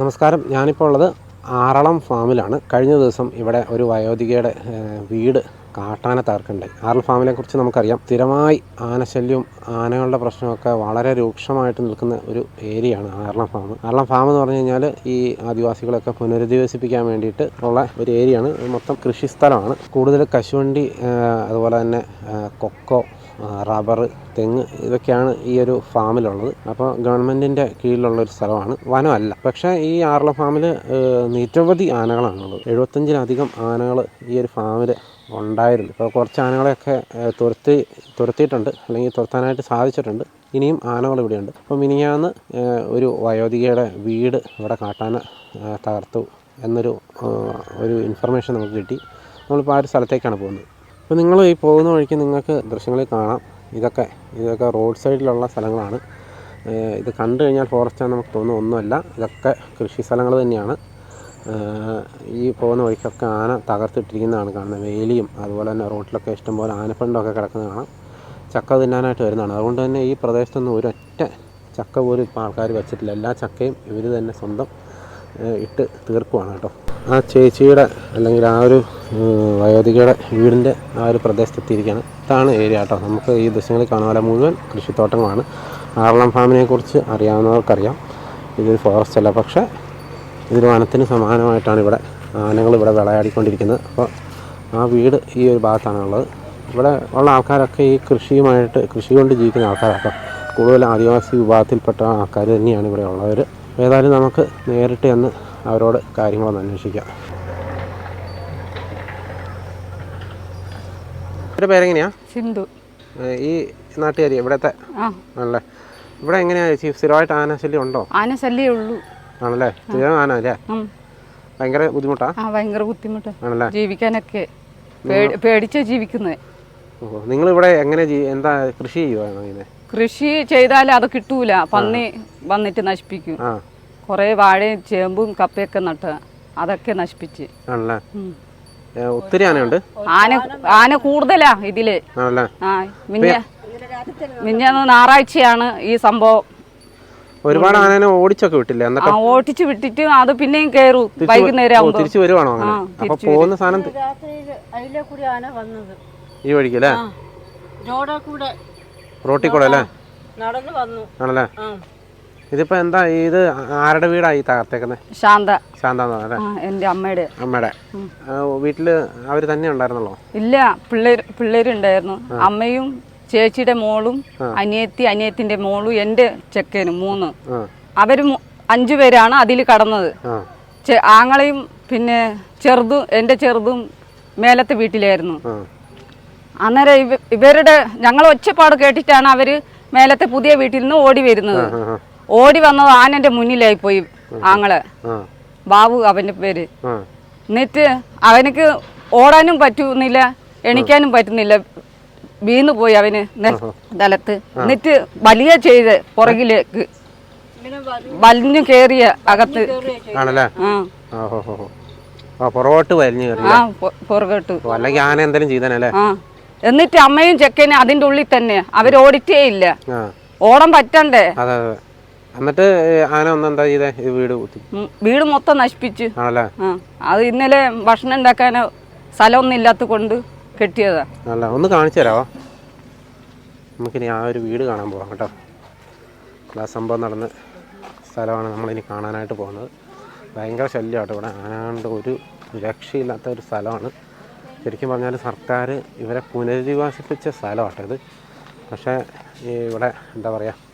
നമസ്കാരം. ഞാനിപ്പോൾ ഉള്ളത് ആറളം ഫാമിലാണ്. കഴിഞ്ഞ ദിവസം ഇവിടെ ഒരു വയോധികയുടെ വീട് കാട്ടാന തകർക്കുണ്ടായി. ആറളം ഫാമിനെ കുറിച്ച് നമുക്കറിയാം. സ്ഥിരമായി ആനശല്യവും ആനകളുടെ പ്രശ്നമൊക്കെ വളരെ രൂക്ഷമായിട്ട് നിൽക്കുന്ന ഒരു ഏരിയയാണ് ആറളം ഫാം. ആറളം ഫാം എന്ന് പറഞ്ഞു കഴിഞ്ഞാൽ ഈ ആദിവാസികളൊക്കെ പുനരധിവസിപ്പിക്കാൻ വേണ്ടിയിട്ട് ഉള്ള ഒരു ഏരിയയാണ്. മൊത്തം കൃഷിസ്ഥലമാണ് കൂടുതൽ കശുവണ്ടി അതുപോലെ തന്നെ കൊക്കോ റബ്ബർ തെങ്ങ് ഇതൊക്കെയാണ് ഈ ഒരു ഫാമിലുള്ളത്. അപ്പോൾ ഗവൺമെന്റിന്റെ കീഴിലുള്ള ഒരു സ്ഥലമാണ് വനമല്ല. പക്ഷേ ഈ ആർല ഫാമിൽ നിരവധി ആനകളാണുള്ളത്. എഴുപത്തഞ്ചിലധികം ആനകൾ ഈ ഒരു ഫാമിൽ ഉണ്ടായിരുന്നു. ഇപ്പോൾ കുറച്ച് ആനകളെയൊക്കെ തുരത്തി തുരത്തിയിട്ടുണ്ട്. അല്ലെങ്കിൽ തുരത്താനായിട്ട് സാധിച്ചിട്ടുണ്ട്. ഇനിയും ആനകൾ ഇവിടെയുണ്ട്. അപ്പോൾ മിനിയാന്ന് ഒരു വയോധികയുടെ വീട് ഇവിടെ കാട്ടാന തകർത്തു എന്നൊരു ഒരു ഇൻഫർമേഷൻ നമുക്ക് കിട്ടി. നമ്മളിപ്പോൾ ആ ഒരു സ്ഥലത്തേക്കാണ് പോകുന്നത്. അപ്പോൾ നിങ്ങൾ ഈ പോകുന്ന വഴിക്ക് നിങ്ങൾക്ക് ദൃശ്യങ്ങളിൽ കാണാം. ഇതൊക്കെ ഇതൊക്കെ റോഡ് സൈഡിലുള്ള സ്ഥലങ്ങളാണ്. ഇത് കണ്ടു കഴിഞ്ഞാൽ ഫോറസ്റ്റാണെന്ന് നമുക്ക് തോന്നുന്നു ഒന്നുമല്ല. ഇതൊക്കെ കൃഷി സ്ഥലങ്ങൾ തന്നെയാണ്. ഈ പോകുന്ന വഴിക്കൊക്കെ ആന തകർത്തിട്ടിരിക്കുന്നതാണ് കാണുന്നത്. വേലിയും അതുപോലെ തന്നെ റോട്ടിലൊക്കെ ഇഷ്ടംപോലെ ആനപ്പണ്ടൊക്കെ കിടക്കുന്നത് കാണാം. ചക്ക തിന്നാനായിട്ട് വരുന്നതാണ്. അതുകൊണ്ട് തന്നെ ഈ പ്രദേശത്തൊന്നും ഒരൊറ്റ ചക്ക പോലും ഇപ്പോൾ ആൾക്കാർ വെച്ചിട്ടില്ല. എല്ലാ ചക്കയും ഇവർ തന്നെ സ്വന്തം ഇട്ട് തീർക്കുവാണ് കേട്ടോ. ആ ചേച്ചിയുടെ അല്ലെങ്കിൽ ആ ഒരു വയോധികയുടെ വീടിന്റെ ആ ഒരു പ്രദേശത്തെത്തിയിരിക്കുകയാണ്. ഇതാണ് ഏരിയ കേട്ടോ. നമുക്ക് ഈ ദൃശ്യങ്ങളിൽ കാണാൻ മുഴുവൻ കൃഷിത്തോട്ടങ്ങളാണ്. ആറളം ഫാമിനെ കുറിച്ച് അറിയാവുന്നവർക്കറിയാം. ഇതൊരു ഫോറസ്റ്റ് അല്ല. പക്ഷേ ഇതൊരു വനത്തിന് സമാനമായിട്ടാണ് ഇവിടെ ആനകൾ ഇവിടെ വിളയാടിക്കൊണ്ടിരിക്കുന്നത്. അപ്പോൾ ആ വീട് ഈ ഒരു ഭാഗത്താണുള്ളത് ഇവിടെ ഉള്ള ആൾക്കാരൊക്കെ ഈ കൃഷിയുമായിട്ട് കൃഷി കൊണ്ട് ജീവിക്കുന്ന ആൾക്കാരൊക്കെ കൂടുതൽ ആദിവാസി വിഭാഗത്തിൽപ്പെട്ട ആൾക്കാർ തന്നെയാണ് ഇവിടെ ഉള്ളവർ ഏതായാലും നമുക്ക് നേരിട്ട് ചെന്ന് അവരോട് കാര്യങ്ങളൊന്ന് അന്വേഷിക്കാം. എന്റെ പേരെങ്ങനെയാ? സിന്ധു. ഈ നാട്ടുകാരി ഇവിടത്തെ? ആണല്ലേ. ഇവിടെ എങ്ങനെയാണ് ചേച്ചി സ്ഥിരമായിട്ട് ആനശല്യം ഉണ്ടോ? ആന ശല്യേ ഉള്ളൂ. ആണല്ലേ. സ്ഥിരം ആന അല്ലേ. ഭയങ്കര ബുദ്ധിമുട്ടാ? ഭയങ്കര ബുദ്ധിമുട്ട്. ആണല്ലേ. ജീവിക്കാനൊക്കെ പേടി പേടിച്ചാ ജീവിക്കുന്നത് ഓ നിങ്ങൾ ഇവിടെ എങ്ങനെ എന്താ കൃഷി ചെയ്യുവാണോ കൃഷി ചെയ്താൽ അത് കിട്ടൂല. പന്നി വന്നിട്ട് നശിപ്പിക്കും. ആ. കുറേ വാഴയും ചേമ്പും കപ്പയൊക്കെ നട്ട് അതൊക്കെ നശിപ്പിച്ച്. ആണല്ലേ? ഒത്തിരി ആനയുണ്ട്? ആന ആന കൂടുതലാ ഇതിൽ. ആ മിഞ്ഞ മിഞ്ഞന്ന് ഞായറാഴ്ചയാണ് ഈ സംഭവം. ഒരുപാട് ആനേനെ ഓടിച്ചൊക്കെ വിട്ടില്ലേ? ആ ഓടിച്ചു വിട്ടിട്ട് അത് പിന്നെയും കേറും വൈകുന്നേരം തിരിച്ചു വരുവാണോ അങ്ങനെ? അപ്പൊ പോകുന്ന സാധനം ഈ വഴിക്കല്ലേ ആ റോഡിൽ കൂടെ റോട്ടിൽ കൂടെ അല്ലേ? നടന്നു വന്നു. ആണല്ലേ? ആ. ഇതിപ്പോ എന്താ ഇത് ആരുടെ വീടായി തകർത്തേക്കുന്നത് ശാന്ത. ശാന്ത എന്റെ അമ്മയുടെ. അമ്മയുടെ. വീട്ടിൽ അവർ തന്നെ ഉണ്ടായിരുന്നല്ലോ? ഇല്ല പിള്ളേർ പിള്ളേരുണ്ടായിരുന്നു. അമ്മയും ചേച്ചിയുടെ മോളും അനിയത്തി അനിയത്തിന്റെ മോളും എന്റെ ചെക്കനും മൂന്ന്. അവർ അഞ്ചു പേരാണ് അതിൽ കടന്നത്. ആങ്ങളെയും പിന്നെ ചെറുതും എന്റെ ചെറുതും മേലത്തെ വീട്ടിലായിരുന്നു. അന്നേരം ഇവ ഇവരുടെ ഞങ്ങൾ ഒച്ചപ്പാട് കേട്ടിട്ടാണ് അവർ മേലത്തെ പുതിയ വീട്ടിൽ നിന്ന് ഓടി വരുന്നത്. ഓടി വന്നത് ആനന്റെ മുന്നിലായി പോയി ആങ്ങളെ. ബാബു അവന്റെ പേര്. എന്നിട്ട് അവനക്ക് ഓടാനും പറ്റുന്നില്ല എണിക്കാനും പറ്റുന്നില്ല. വീണു പോയി അവന് നിലത്ത് എന്നിട്ട് വലിയ ചെയ്ത് പുറകിലേക്ക് വലിഞ്ഞു കേറിയ അകത്ത്. ആണല്ലേ? ആ. പുറകോട്ട് വലിഞ്ഞു പുറകോട്ട്. അല്ലെങ്കിൽ ആന എന്തെങ്കിലും ചെയ്തനല്ലേ? എന്നിട്ട് അമ്മയും ചെക്കനും അതിന്റെ ഉള്ളിൽ തന്നെ. അവരോടിട്ടേ ഇല്ല ഓടം ഓടാൻ പറ്റണ്ടേ? എന്നിട്ട് ആന ഒന്ന് എന്താ ചെയ്തേ? വീട് കുത്തി വീട് മൊത്തം നശിപ്പിച്ചു. ആണല്ലേ? അത് ഇന്നലെ ഭക്ഷണം ഉണ്ടാക്കാൻ സ്ഥലമൊന്നും ഇല്ലാത്ത കൊണ്ട് കെട്ടിയതാ. അല്ല ഒന്ന് കാണിച്ചു തരാമോ നമുക്കിനി ആ ഒരു വീട് കാണാൻ പോവാം കേട്ടോ. ആ സംഭവം നടന്ന സ്ഥലമാണ് നമ്മളിനി കാണാനായിട്ട് പോകുന്നത്. ഭയങ്കര ശല്യമാട്ടോ ഇവിടെ. ആനാണ്ട് ഒരു രക്ഷയില്ലാത്ത ഒരു സ്ഥലമാണ്. ശരിക്കും പറഞ്ഞാൽ സർക്കാർ ഇവരെ പുനരധിവാസിപ്പിച്ച സ്ഥലമാട്ടോ ഇത്. പക്ഷേ ഇവിടെ എന്താ പറയുക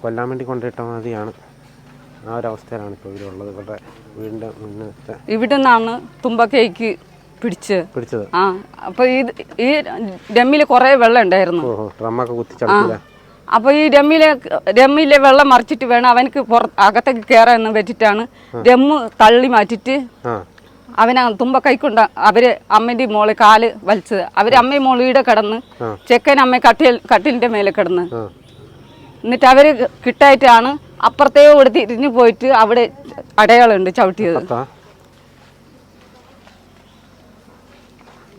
കൊല്ലാൻ വേണ്ടി കൊണ്ടിട്ട മതിയാണ് ആ ഒരു അവസ്ഥയിലാണ് ഇപ്പോൾ ഇവരുള്ളത് ഇവരുടെ വീടിന്റെ മുന്നത്തെ ഇവിടെ നിന്നാണ് തുമ്പക്കേക്ക് പിടിച്ച്. പിടിച്ചത്. ആ അപ്പൊ ഈ ഈ ഡമ്മിൽ കുറെ വെള്ളം ഉണ്ടായിരുന്നു. ഓഹോ ഡ്രമ്മൊക്കെ കുത്തിച്ചടക്കില്ല അപ്പൊ ഈ ഡമ്മിലെ ഡമ്മിലെ വെള്ളം മറിച്ചിട്ട് വേണം അവനക്ക് പുറ അകത്തേക്ക് കയറാൻ വെച്ചിട്ടാണ് ഡമ്മ് തള്ളി മാറ്റിട്ട് അവനെ തുമ്പ കൈക്കൊണ്ട അവർ അമ്മന്റെ മോളെ കാൽ വലിച്ചത്. അവർ അമ്മയും മോളീടെ കിടന്ന് ചെക്കൻ അമ്മ കട്ടിൽ കട്ടിലിന്റെ മേലെ കിടന്ന് എന്നിട്ട് അവർ കിട്ടായിട്ടാണ് അപ്പുറത്തേ കൂടെ തിരിഞ്ഞു പോയിട്ട് അവിടെ അടയാളുണ്ട് ചവിട്ടിയത്.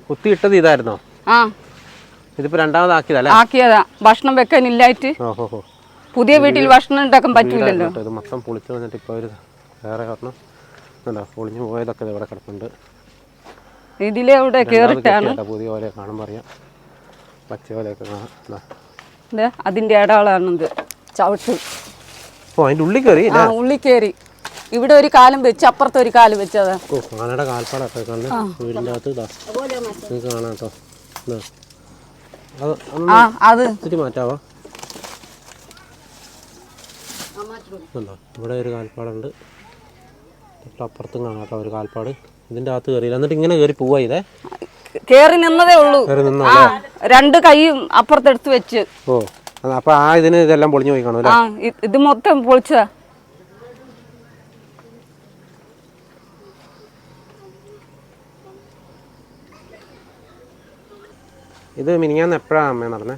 കുത്തിയിട്ടത് ഇതായിരുന്നോ? ആ. ഇതിപ്പോ രണ്ടാമതാക്കിയതല്ലേ ആക്കിയതാ. ഭക്ഷണം വെക്കാനില്ലായിട്ട് പുതിയ വീട്ടിൽ ഭക്ഷണം ഉണ്ടാക്കാൻ പറ്റൂലല്ലോ. ഇത് മൊത്തം പൊളിച്ചു വന്നിട്ട് ഇപ്പൊ ഒരു വേറെ കാരണം ഉണ്ടോ പൊളിഞ്ഞു പോയതൊക്കെ ഇവിടെ കിടപ്പുണ്ട്. ഇതിലെ അവിടെ കേറിട്ടാണ് പുതിയ പോലെ കാണാൻ അറിയാം. പച്ച പോലെയൊക്കെ കാണാം. അതിന്റെ അടാളാണിത് ചവിട്ട്. ഓ അതിന്റെ ഉള്ളിൽ കയറി ആ കയറി. ഇവിടെ ഒരു കാലം വെച്ച് അപ്പുറത്ത് ഒരു കാലം വെച്ചതാ ഓ ആനയുടെ കാൽപ്പാടൊക്കെ കണ്ട്. വീടിന്റെ അകത്ത് ഇതാ. നിങ്ങൾക്ക് കാണാം കേട്ടോ ഇതാ. അത് ആ അത്. ഇത്തിരി മാറ്റാവോ? ഉണ്ടോ ഇവിടെ ഒരു കാൽപ്പാടുണ്ട്. തൊട്ടപ്പുറത്തും കാണാം കേട്ടോ ഒരു കാൽപ്പാട്. ഇതിന്റെ അകത്ത് കയറിയില്ല. എന്നിട്ട് ഇങ്ങനെ കയറി പോവാ ഇതേ കേറി നിന്നതേ ഉള്ളൂ. ആ രണ്ട് കൈയും അപ്പുറത്തെടുത്ത് വെച്ച്. ഓ അപ്പോൾ ആ ഇതിന് ഇതെല്ലാം പൊളിഞ്ഞു പോയി കാണും ആ ഇ- ഇത് മൊത്തം പൊളിച്ചതാ. ഇത് മിനിങ്ങാന്ന് എപ്പോഴാണ് അമ്മ നടന്നേ?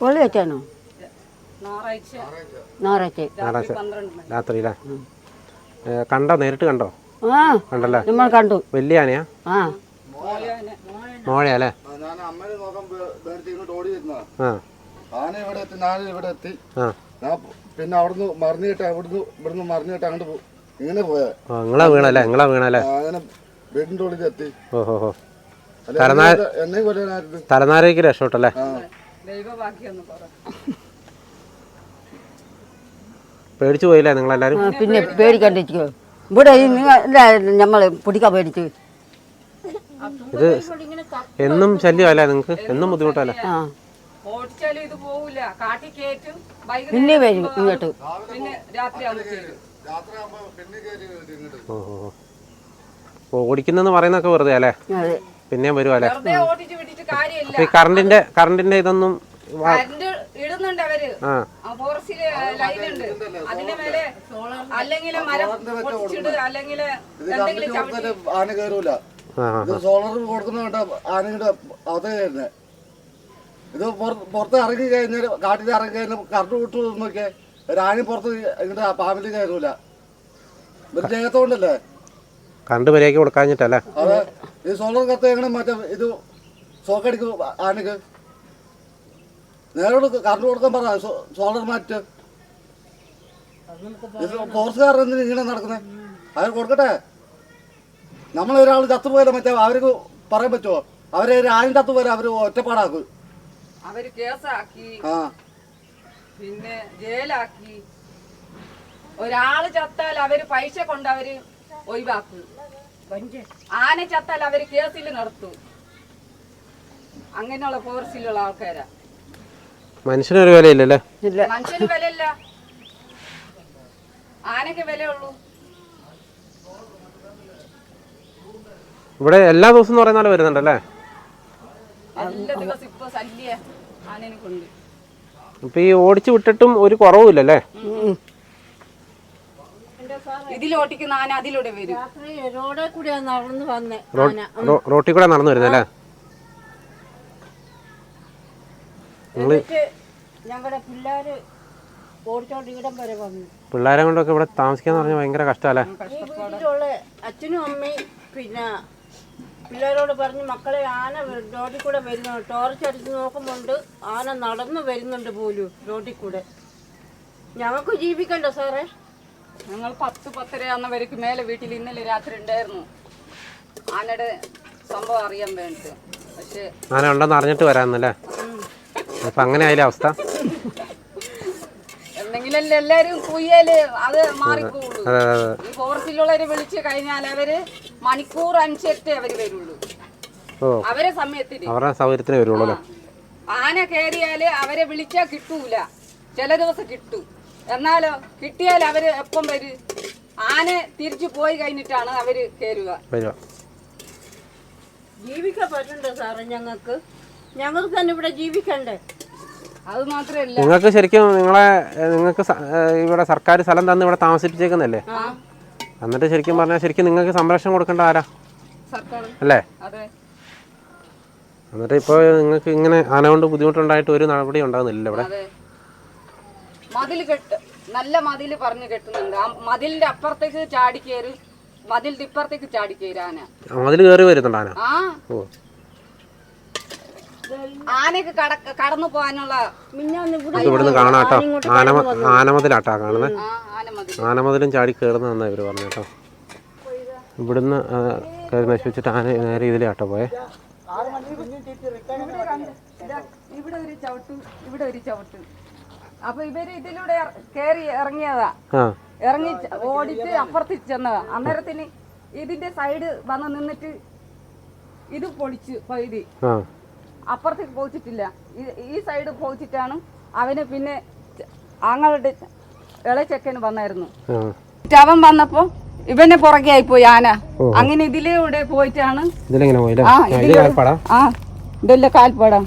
പൊള്ളി വെച്ചാണോ ഞായറാഴ്ച. ഞായറാഴ്ച. രാത്രി അല്ലേ? ഏ, കണ്ടോ? നേരിട്ട് കണ്ടോ? ആ കണ്ടല്ലേ? നമ്മൾ കണ്ടു. വലിയ ആനയാ? ആ. മോഴയാ അല്ലേ ഞാൻ അമ്മനെ നോക്കാൻ ഇങ്ങോട്ട് ഓടി വരുന്നതാ. ആന ഇവിടെ എത്തി ഞാൻ ഇവിടെ എത്തി. ആ. ഞാൻ പിന്നെ അവിടുന്ന് മറിഞ്ഞിട്ട് അവിടുന്ന് ഇവിടുന്ന് മറിഞ്ഞിട്ട് അങ്ങോട്ട് പോ- ഇങ്ങനെ പോയാ ഓ നിങ്ങളാ വീണല്ലേ നിങ്ങളാ വീണല്ലേ? അങ്ങനെ വീടിന്റെ ഉള്ളിൽ എത്തി. ഓ ഹോ ഹോ. അല്ല, തലനാ- എന്നെ കൊല്ലാനായിരുന്നു. തലനാരേക്ക് രക്ഷപ്പെട്ടല്ലേ? പേടിച്ചു പോയില്ലേ നിങ്ങളെല്ലാരും? പിന്നെ പേടിക്കണ്ടിരിക്കോ ഇവിടെ നിങ്ങൾ നമ്മൾ പിടിക്കാൻ പേടിച്ചു. ഇത് എന്നും ശല്യമല്ല നിങ്ങൾക്ക് എന്നും ബുദ്ധിമുട്ടല്ല? ആ. ഓടിച്ചാലും ഇത് പോവില്ല കാട്ടി കയറ്റും പിന്നെ വരും ഇങ്ങോട്ട്. പിന്നെ ഓ ഓ ഓ. ഓ ഓടിക്കുന്നെന്ന് പറയുന്നൊക്കെ വെറുതെ അല്ലേ? അതെ. പിന്നെയും വരും അല്ലേ? വെറുതെ ഓടിച്ച് വിട്ടിട്ട് കാര്യമില്ല. അപ്പൊ ഈ കറണ്ടിന്റെ കറണ്ടിന്റെ ഇതൊന്നും വാ- കറണ്ട് ഇടുന്നുണ്ട് അവർ. ആ. ഫോറസ്റ്റിൽ ലൈൻ ഉണ്ട്. അതിന്റെ മേലെ അല്ലെങ്കിൽ മരം പൊട്ടിച്ചിട് അല്ലെങ്കിൽ ഇത് കറണ്ടിന് ആന കയറൂല. സോളർ കൊടുക്കുന്ന ആനയുടെ അത് തന്നെ. ഇത് പുറത്ത് ഇറങ്ങി കഴിഞ്ഞാൽ കാട്ടിൽ ഇറങ്ങി കഴിഞ്ഞാൽ കറണ്ട് വിട്ടു നോക്കിയേ ഒരു ആന പുറത്ത് ഇങ്ങോട്ട് ഫാമിലി കയറൂല. ഇവർ ജയത്തോണ്ടല്ലേ കറണ്ട് മര്യാദയ്ക്ക് കൊടുക്കാഞ്ഞിട്ടല്ലേ? അതെ. ഈ സോളർ കത്ത് എങ്ങനെ മറ്റേ ഇത് സോക്കടിക്കും ആനക്ക്? നേരോട് കറണ്ട് കൊടുക്കാൻ പറ സോളർ മാറ്റ്. ഫോറസ്റ്റുകാരൻ ഇങ്ങനെ നടക്കുന്നത് അവർ കൊടുക്കട്ടെ? നമ്മളൊരാൾ ചത്തുപോയാലും മറ്റേ അവർക്ക് പറയാൻ പറ്റുമോ അവരെ ആരും ചത്തുപോലെ അവർ ഒറ്റപ്പാടാക്കും? അവർ കേസാക്കി. ആ. പിന്നെ ജയിലാക്കി. ഒരാൾ ചത്താൽ അവർ പൈസ കൊണ്ട് അവർ ഒഴിവാക്കും. ആന ചത്താൽ അവർ കേസിൽ നടത്തും അങ്ങനെയുള്ള ഫോറസ്റ്റിലുള്ള ആൾക്കാരാ. മനുഷ്യനൊരു വിലയില്ലല്ലേ? മനുഷ്യന് വിലയില്ല. ആനക്ക് വിലയുള്ളൂ. ഇവിടെ എല്ലാ ദിവസവും എന്ന് പറയുന്ന പോലെ വരുന്നുണ്ടല്ലേ? ദിവസം ഇപ്പൊ ഈ ഓടിച്ചു വിട്ടിട്ടും ഒരു കുറവുമില്ലല്ലേ. ഇതിലോട്ടിക്കുന്ന ആന അതിലൂടെ വരും. രാത്രി റോഡിൽ കൂടെ നടന്നു വന്നേ റോട്ടിൽ കൂടെ നടന്നു വരുന്നല്ലേ? ഞങ്ങളുടെ പിള്ളേരെ കൊണ്ടൊക്കെ ഇവിടെ താമസിക്കാന്ന് പറഞ്ഞാൽ ഭയങ്കര കഷ്ടമല്ലേ അച്ഛനും അമ്മയും പിന്നെ പിള്ളേരോട് പറഞ്ഞ് മക്കളെ ആന റോഡിൽ കൂടെ വരുന്നു. ടോർച്ച് അടിച്ച് നോക്കുമ്പോണ്ട് ആന നടന്നു വരുന്നുണ്ട് പോലും റോഡിൽ കൂടെ. ഞങ്ങൾക്ക് ജീവിക്കണ്ട സാറേ? ഞങ്ങൾ പത്ത് പത്തരയാകുന്നവർക്ക് മേലെ വീട്ടിൽ ഇന്നലെ രാത്രി ഉണ്ടായിരുന്നു. ആനയുടെ സംഭവം അറിയാൻ വേണ്ടിട്ട്. പക്ഷേ ആന ഉണ്ടെന്ന് അറിഞ്ഞിട്ട് വരാന്നല്ലേ അപ്പൊ അങ്ങനെ ആയില്ല അവസ്ഥ? എന്തെങ്കിലും എല്ലാരും കുയ്യൽ അത് മാറിപ്പോവുള്ളൂ ഫോറസ്റ്റിലുള്ളവര് ഈ ഫോറസ്റ്റിലുള്ളവരെ വിളിച്ചു കഴിഞ്ഞാൽ അവർ മണിക്കൂർ അനുസരിച്ചേ അവർ വരുള്ളൂ. ഓ. അവരെ സമയത്തിന്. അവരുടെ സൗകര്യത്തിന് വരുള്ളൂ അല്ലേ? ആന കയറിയാൽ അവരെ വിളിച്ചാ കിട്ടൂല. ചില ദിവസം കിട്ടും. എന്നാലോ കിട്ടിയാൽ അവർ എപ്പം വരും? ആന തിരിച്ചു പോയി കഴിഞ്ഞിട്ടാണ് അവർ കയറുക വരുക. ജീവിക്കാൻ പറ്റണ്ടേ സാറേ ഞങ്ങൾക്ക്? ഞങ്ങൾക്ക് തന്നെ ഇവിടെ ജീവിക്കണ്ടേ? അത് മാത്രല്ല. നിങ്ങൾക്ക് ശരിക്കും നിങ്ങളെ നിങ്ങൾക്ക് സ- ഇവിടെ സർക്കാർ സ്ഥലം തന്ന് ഇവിടെ താമസിപ്പിച്ചേക്കുന്നല്ലേ എന്നിട്ട് ശരിക്കും പറഞ്ഞാൽ ശരിക്കും നിങ്ങൾക്ക് സംരക്ഷണം കൊടുക്കേണ്ട ആരാ? അല്ലേ? എന്നിട്ട് ഇപ്പോൾ നിങ്ങൾക്ക് ഇങ്ങനെ ആന കൊണ്ട് ബുദ്ധിമുട്ടുണ്ടായിട്ട് ഒരു നടപടി ഉണ്ടാകുന്നില്ല ഇവിടെ? മതിൽ കെട്ട് നല്ല മതിൽ പറഞ്ഞു കെട്ടുന്നുണ്ട്. ആ മതിലിന്റെ അപ്പുറത്തേക്ക് ചാടിക്കേറി മതിലിന്റെ ഇപ്പുറത്തേക്ക് ചാടിക്കേറി ആന. മതിൽ കയറി വരുന്നുണ്ട് ആന? ഓ. ആനക്ക് കട കടന്നു പോകാനുള്ള ഇവിടുന്ന് കാണാട്ടോ ആനമ ആനമതിലാട്ടാ കാണുന്നത് ആനമതിലും ചാടി കയറുന്നതെന്നാ ഇവർ പറഞ്ഞു കേട്ടോ. ഇവിടുന്ന് കയറി നശിപ്പിച്ചിട്ട് ആന നേരെ ഇതിലാട്ടോ പോയെ. ഇവിടെ ഒരു ചവിട്ട് ഇവിടെ ഒരു ചവിട്ട്. അപ്പൊ ഇവർ ഇതിലൂടെ കേറി ഇറങ്ങിയതാ. ഇറങ്ങി ഓടിച്ച് അപ്പുറത്ത് ചെന്നതാ. അന്നേരത്തിന് ഇതിന്റെ സൈഡ് വന്ന് നിന്നിട്ട് ഇത് പൊളിച്ചു പകുതി. ആ. അപ്പുറത്തേക്ക് പോയിച്ചിട്ടില്ല. ഈ- സൈഡ് പോയിച്ചിട്ടാണ് അവന് പിന്നെ ആങ്ങളുടെ ഇളച്ചക്കന് വന്നായിരുന്നു. അവൻ വന്നപ്പോ ഇവനെ പുറകെ പോയി ആന അങ്ങനെ ഇതിലൂടെ പോയിട്ടാണ് ആ, ഇതല്ല കാൽപ്പാടാം.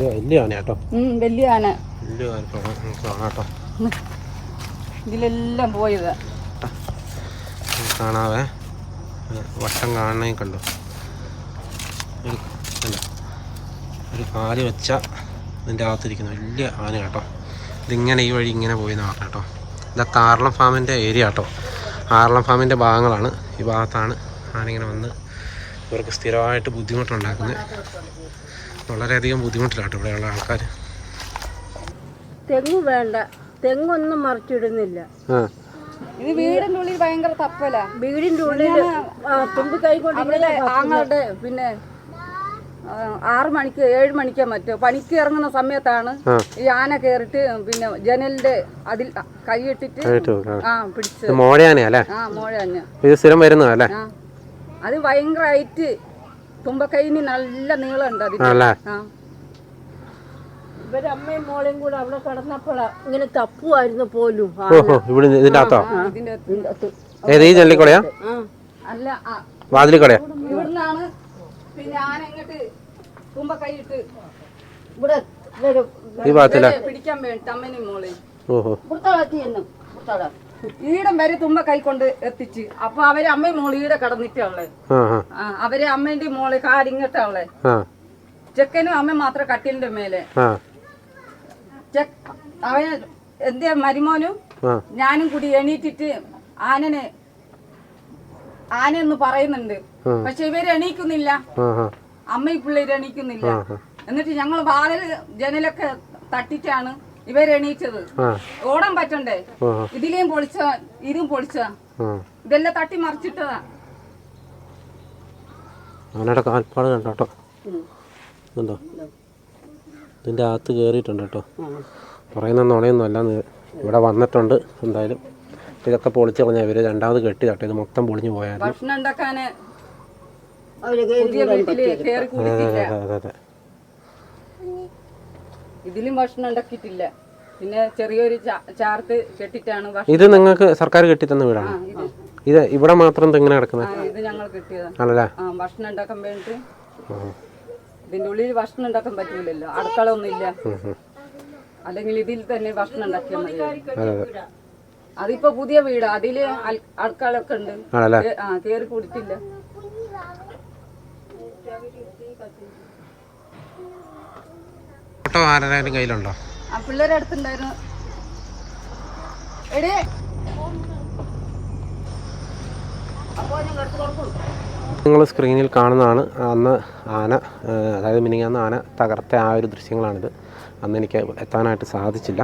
വലിയ ആന കേട്ടോ. വലിയ ഇതിലെല്ലാം പോയത്. കാണാവേ. വട്ടം കാണണേ കണ്ടോ ഒരു കണ്ടോ? ഒരു കാൽ വെച്ച ഇതിന്റെ അകത്തിരിക്കുന്ന വലിയ ആന കേട്ടോ ഇതിങ്ങനെ ഈ വഴി ഇങ്ങനെ പോയി നോക്കാം കേട്ടോ ഇതൊക്കെ ആറളം ഫാമിന്റെ ഏരിയ കേട്ടോ ആറളം ഫാമിന്റെ ഭാഗങ്ങളാണ്. ഈ ഭാഗത്താണ് ആനിങ്ങനെ വന്ന് ഇവർക്ക് സ്ഥിരമായിട്ട് ബുദ്ധിമുട്ടുണ്ടാക്കുന്നത്. വളരെയധികം ബുദ്ധിമുട്ടിലാട്ടോ ഇവിടെയുള്ള ആൾക്കാർ തെങ്ങ് വേണ്ട. തെങ്ങൊന്നും മറിച്ചിടുന്നില്ല. ആ. ഇത് വീടിന്റെ ഉള്ളിൽ ഭയങ്കര തപ്പല. വീടിന്റെ ഉള്ളിൽ കൊണ്ട് പിന്നെ ആറ് മണിക്ക് ഏഴ് മണിക്കോ മറ്റോ പണിക്ക് ഇറങ്ങുന്ന സമയത്താണ് ഈ ആന കേറിട്ട് പിന്നെ ജനലിന്റെ അതിൽ കൈയിട്ടിട്ട് മോഴയാന ആ. ആ പിടിച്ച് അല്ലേ? ആ മോഴഞ്ഞ് ഇത് സ്ഥിരം വരുന്നതല്ലേ ആ. അത് ഭയങ്കരമായിട്ട് തുമ്പക്കൈന് നല്ല നീളമുണ്ട് അതിന് ആണല്ലേ? ആ. ഇവരമ്മയും മോളെയും കൂടെ അവിടെ കിടന്നപ്പോഴാ ഇങ്ങനെ തപ്പുമായിരുന്നു പോലും ഇവിടെ അകത്തോ? ഇതിന്റെ ഇതിന്റെ അകത്ത്. ഏത് ഈ ജനലിക്കൂടെയാ അല്ല വാതിലിക്കൂടെയാ ഇവിടുന്നാണ് പിന്നെ ആന ഇവിടെ വരും ഈ പിടിക്കാൻ വേണ്ടി അമ്മനും ഓഹോ. ഈടം വരെ തുമ്പ കൈ കൊണ്ട് എത്തിച്ച്. അപ്പൊ അവരെ അമ്മയും മോൾ ഈടെ ആ അവരെ അമ്മേന്റെ മോൾ കാരിങ്ങട്ടാളെ ആ. ചെക്കനും അമ്മ മാത്രം കട്ടിലിന്റെ മേലെ. ആ. ചെക്ക് അവൻ എന്റെ മരുമോനും ഞാനും കൂടി എണീറ്റിട്ട് ആനനെ ആനയെന്ന് പറയുന്നുണ്ട്. പക്ഷെ ഇവർ എണീക്കുന്നില്ല. അമ്മയും പിള്ളേര് എണീക്കുന്നില്ല. എന്നിട്ട് ഞങ്ങൾ വാതിൽ ജനലൊക്കെ തട്ടിച്ചാണ് ഇവരെണീച്ചത് ഓടാൻ പറ്റണ്ടേ? ഇതിലേം പൊളിച്ച ഇതും പൊളിച്ച. ഇതെല്ലാം തട്ടി മറിച്ചിട്ടതാ. ആനയുടെ കാൽപ്പാട് കണ്ടോ? ഇതിന്റെ അകത്ത് കയറിയിട്ടുണ്ട് കേട്ടോ. പറയുന്ന നുണയൊന്നും അല്ല ഇവിടെ വന്നിട്ടുണ്ട് എന്തായാലും. ഇതൊക്കെ പൊളിച്ച് കളഞ്ഞാൽ ഇവർ രണ്ടാമത് കെട്ടി തട്ടെ. ഇത് മൊത്തം പൊളിഞ്ഞു പോയായിരുന്നു. ഭക്ഷണം പുതിയ വീട്ടിൽ കയറി കൂടിയിട്ടില്ല. അതെ ഇതിലും ഭക്ഷണം ഉണ്ടാക്കിയിട്ടില്ല. പിന്നെ ചെറിയൊരു ചാർത്ത് കെട്ടിട്ടാണ് ഭക്ഷണം ഇത് നിങ്ങൾക്ക് സർക്കാർ കെട്ടിത്തന്ന വീടാണ്? ഇത്. ഇവിടെ മാത്രം തെങ്ങനെ കിടക്കുന്നത് ഇത് ഞങ്ങൾ കെട്ടിയതാണ് ആണല്ലേ? ആ ഭക്ഷണം ഉണ്ടാക്കാൻ വേണ്ടിട്ട് ഇതിന്റെ ഉള്ളിൽ ഭക്ഷണം ഉണ്ടാക്കാൻ പറ്റൂലല്ലോ. അടുക്കള ഒന്നുമില്ല. അല്ലെങ്കിൽ ഇതിൽ തന്നെ ഭക്ഷണം ഉണ്ടാക്കിയാൽ മതി. അതെ അതെ. അതിപ്പോ പുതിയ വീട്. അതിൽ അടുക്കളൊക്കെ ഉണ്ട്. ആണല്ലേ? ആ കേറി കൂടിയിട്ടില്ല. ഫോട്ടോ ആരെങ്കിലും കയ്യിലുണ്ടോ? പിള്ളേരെ അടുത്തുണ്ടായിരുന്നു. എടേ. നിങ്ങൾ സ്ക്രീനിൽ കാണുന്നതാണ് അന്ന് ആന അതായത് മിനിങ്ങാന്ന് ആന തകർത്ത ആ ഒരു ദൃശ്യങ്ങളാണിത്. അന്ന് എനിക്ക് എത്താനായിട്ട് സാധിച്ചില്ല.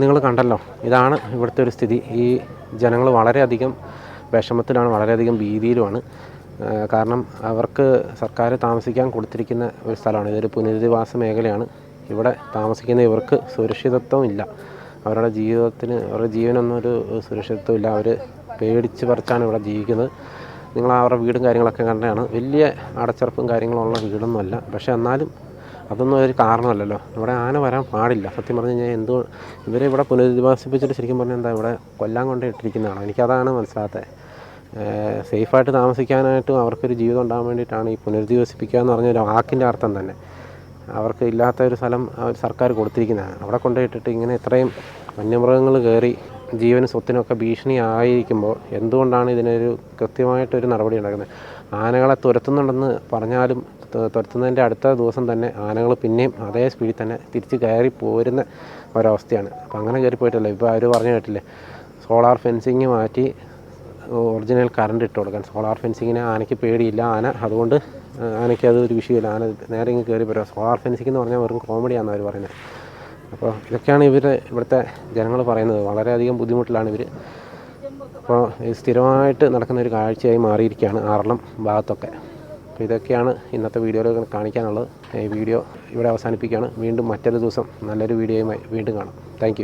നിങ്ങൾ കണ്ടല്ലോ. ഇതാണ് ഇവിടുത്തെ ഒരു സ്ഥിതി. ഈ ജനങ്ങൾ വളരെയധികം വിഷമത്തിലാണ് വളരെയധികം ഭീതിയിലുമാണ്. കാരണം അവർക്ക് സർക്കാർ താമസിക്കാൻ കൊടുത്തിരിക്കുന്ന ഒരു സ്ഥലമാണ്. ഇതൊരു പുനരധിവാസ മേഖലയാണ്. ഇവിടെ താമസിക്കുന്ന ഇവർക്ക് സുരക്ഷിതത്വം ഇല്ല. അവരുടെ ജീവിതത്തിന് അവരുടെ ജീവനൊന്നും ഒരു സുരക്ഷിതത്വം ഇല്ല. അവർ പേടിച്ച് പറിച്ചാണ് ഇവിടെ ജീവിക്കുന്നത്. നിങ്ങൾ അവരുടെ വീടും കാര്യങ്ങളൊക്കെ കണ്ടാണ് വലിയ അടച്ചുറപ്പും കാര്യങ്ങളുള്ള വീടൊന്നുമല്ല. പക്ഷേ എന്നാലും അതൊന്നും ഒരു കാരണമല്ലല്ലോ. ഇവിടെ ആന വരാൻ പാടില്ല. സത്യം പറഞ്ഞു കഴിഞ്ഞാൽ എന്തോ ഇവരെ ഇവിടെ പുനരധിവാസിപ്പിച്ചിട്ട് ശരിക്കും പറഞ്ഞാൽ എന്താ ഇവിടെ കൊല്ലാൻ കൊണ്ട് ഇട്ടിരിക്കുന്നതാണ് എനിക്കതാണ് മനസ്സിലാകാത്തത് സേഫായിട്ട് താമസിക്കാനായിട്ടും അവർക്കൊരു ജീവിതം ഉണ്ടാകാൻ വേണ്ടിയിട്ടാണ് ഈ പുനരധിവസിപ്പിക്കുക എന്ന് പറഞ്ഞ ഒരു വാക്കിന്റെ അർത്ഥം തന്നെ. അവർക്ക് ഇല്ലാത്ത ഒരു സ്ഥലം സർക്കാർ കൊടുത്തിരിക്കുന്നതാണ്. അവിടെ കൊണ്ടുപോയിട്ടിട്ട് ഇങ്ങനെ ഇത്രയും വന്യമൃഗങ്ങൾ കയറി ജീവനും സ്വത്തിനൊക്കെ ഭീഷണി ആയിരിക്കുമ്പോൾ എന്തുകൊണ്ടാണ് ഇതിനൊരു കൃത്യമായിട്ടൊരു നടപടി ഉണ്ടാക്കുന്നത്? ആനകളെ തുരത്തുന്നുണ്ടെന്ന് പറഞ്ഞാലും തുരത്തുന്നതിന്റെ അടുത്ത ദിവസം തന്നെ ആനകൾ പിന്നെയും അതേ സ്പീഡിൽ തന്നെ തിരിച്ച് കയറി പോരുന്ന ഒരവസ്ഥയാണ്. അപ്പോൾ അങ്ങനെ കയറി പോയിട്ടല്ല? ഇപ്പോൾ അവർ പറഞ്ഞു കേട്ടില്ലേ? സോളാർ ഫെൻസിങ് മാറ്റി ഒറിജിനൽ കറണ്ട് ഇട്ട് കൊടുക്കാൻ. സോളാർ ഫെൻസിങ്ങിന് ആനയ്ക്ക് പേടിയില്ല. ആന അതുകൊണ്ട് ആനയ്ക്ക് അത് ഒരു വിഷയമില്ല. ആന നേരെ ഇങ്ങ് കയറി പോരാ സോളാർ ഫെൻസിങ് എന്ന് പറഞ്ഞാൽ വെറും കോമഡിയാണെന്ന് അവർ പറയുന്നത് അപ്പോൾ ഇതൊക്കെയാണ് ഇവർ ഇവിടുത്തെ ജനങ്ങൾ പറയുന്നത്. വളരെയധികം ബുദ്ധിമുട്ടിലാണ് ഇവർ അപ്പോൾ സ്ഥിരമായിട്ട് നടക്കുന്ന ഒരു കാഴ്ചയായി മാറിയിരിക്കുകയാണ് ആറളം ഭാഗത്തൊക്കെ. അപ്പോൾ ഇതൊക്കെയാണ് ഇന്നത്തെ വീഡിയോയിൽ കാണിക്കാനുള്ളത്. ഈ വീഡിയോ ഇവിടെ അവസാനിപ്പിക്കുകയാണ്. വീണ്ടും മറ്റൊരു ദിവസം നല്ലൊരു വീഡിയോയുമായി വീണ്ടും കാണാം. താങ്ക്